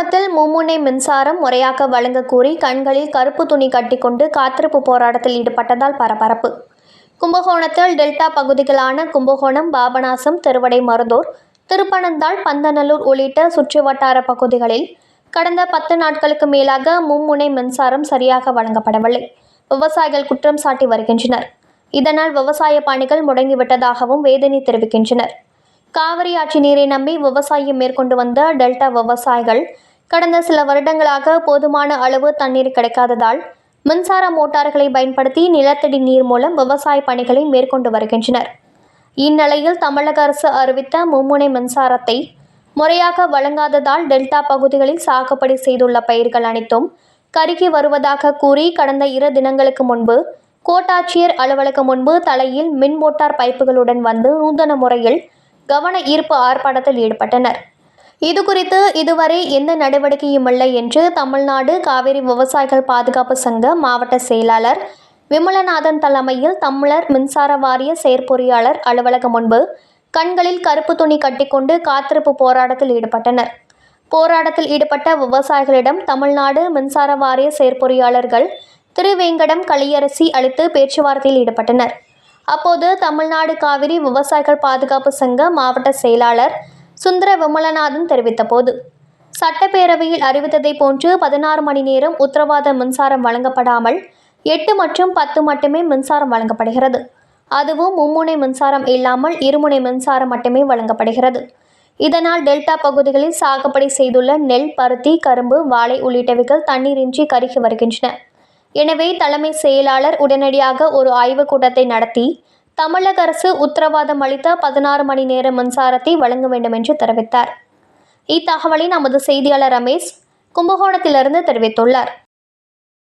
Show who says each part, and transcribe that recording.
Speaker 1: கும்பகோணத்தில் மும்முனை மின்சாரம் முறையாக வழங்க கூறி கண்களில் கருப்பு துணி கட்டிக்கொண்டு காத்திருப்பு போராட்டத்தில் ஈடுபட்டதால் பரபரப்பு. கும்பகோணத்தில் டெல்டா பகுதிகளான கும்பகோணம் பாபநாசம் திருவடை மருதூர் திருப்பனந்தாள் பந்தநல்லூர் உள்ளிட்ட சுற்றுவட்டார பகுதிகளில் கடந்த பத்து நாட்களுக்கு மேலாக மும்முனை மின்சாரம் சரியாக வழங்கப்படவில்லை. விவசாயிகள் குற்றம் சாட்டி வருகின்றனர். இதனால் விவசாய பணிகள் முடங்கிவிட்டதாகவும் வேதனை தெரிவிக்கின்றனர். காவிரி ஆற்று நீரை நம்பி விவசாயம் மேற்கொண்டு வந்த டெல்டா விவசாயிகள் கடந்த சில வருடங்களாக போதுமான அளவு தண்ணீர் கிடைக்காததால் மின்சார மோட்டார்களை பயன்படுத்தி நிலத்தடி நீர் மூலம் விவசாய பணிகளை மேற்கொண்டு வருகின்றனர். இந்நிலையில் தமிழக அரசு அறிவித்த மும்முனை மின்சாரத்தை முறையாக வழங்காததால் டெல்டா பகுதிகளில் சாகுபடி செய்துள்ள பயிர்கள் அனைத்தும் கருகி வருவதாக கூறி கடந்த இரு தினங்களுக்கு முன்பு கோட்டாட்சியர் அலுவலகம் முன்பு தலையில் மின் மோட்டார் பைப்புகளுடன் வந்து நூதன முறையில் கவன ஈர்ப்பு ஆர்ப்பாட்டத்தில் ஈடுபட்டனர். இதுகுறித்து இதுவரை எந்த நடவடிக்கையும் இல்லை என்று தமிழ்நாடு காவிரி விவசாயிகள் பாதுகாப்பு சங்க மாவட்ட செயலாளர் விமலநாதன் தலைமையில் தமிழர் மின்சார வாரிய செயற்பொறியாளர் அலுவலகம் முன்பு கண்களில் கருப்பு துணி கட்டிக்கொண்டு காத்திருப்பு போராட்டத்தில் ஈடுபட்டனர். போராட்டத்தில் ஈடுபட்ட விவசாயிகளிடம் தமிழ்நாடு மின்சார வாரிய செயற்பொறியாளர்கள் திருவேங்கடம் களியரசி அளித்து பேச்சுவார்த்தையில் ஈடுபட்டனர். அப்போது தமிழ்நாடு காவிரி விவசாயிகள் பாதுகாப்பு சங்க மாவட்ட செயலாளர் சுந்தர விமலநாதன் தெரிவித்தபோது. சட்டப்பேரவையில் அறிவித்ததை போன்று பதினாறு மணி நேரம் உத்தரவாத மின்சாரம் வழங்கப்படாமல் எட்டு மற்றும் பத்து மட்டுமே மின்சாரம் வழங்கப்படுகிறது. அதுவும் மும்முனை மின்சாரம் இல்லாமல் இருமுனை மின்சாரம் மட்டுமே வழங்கப்படுகிறது. இதனால் டெல்டா பகுதிகளில் சாகுபடி செய்துள்ள நெல் பருத்தி கரும்பு வாழை உள்ளிட்டவைகள் தண்ணீரின்றி கருகி வருகின்றன. எனவே தலைமை செயலாளர் உடனடியாக ஒரு ஆய்வுக் கூட்டத்தை நடத்தி தமிழக அரசு உத்தரவாதம் அளித்த பதினாறு மணி நேர மின்சாரத்தை வழங்க வேண்டும் என்று தெரிவித்தார். இத்தகவலை நமது செய்தியாளர் ரமேஷ் கும்பகோணத்திலிருந்து தெரிவித்துள்ளார்.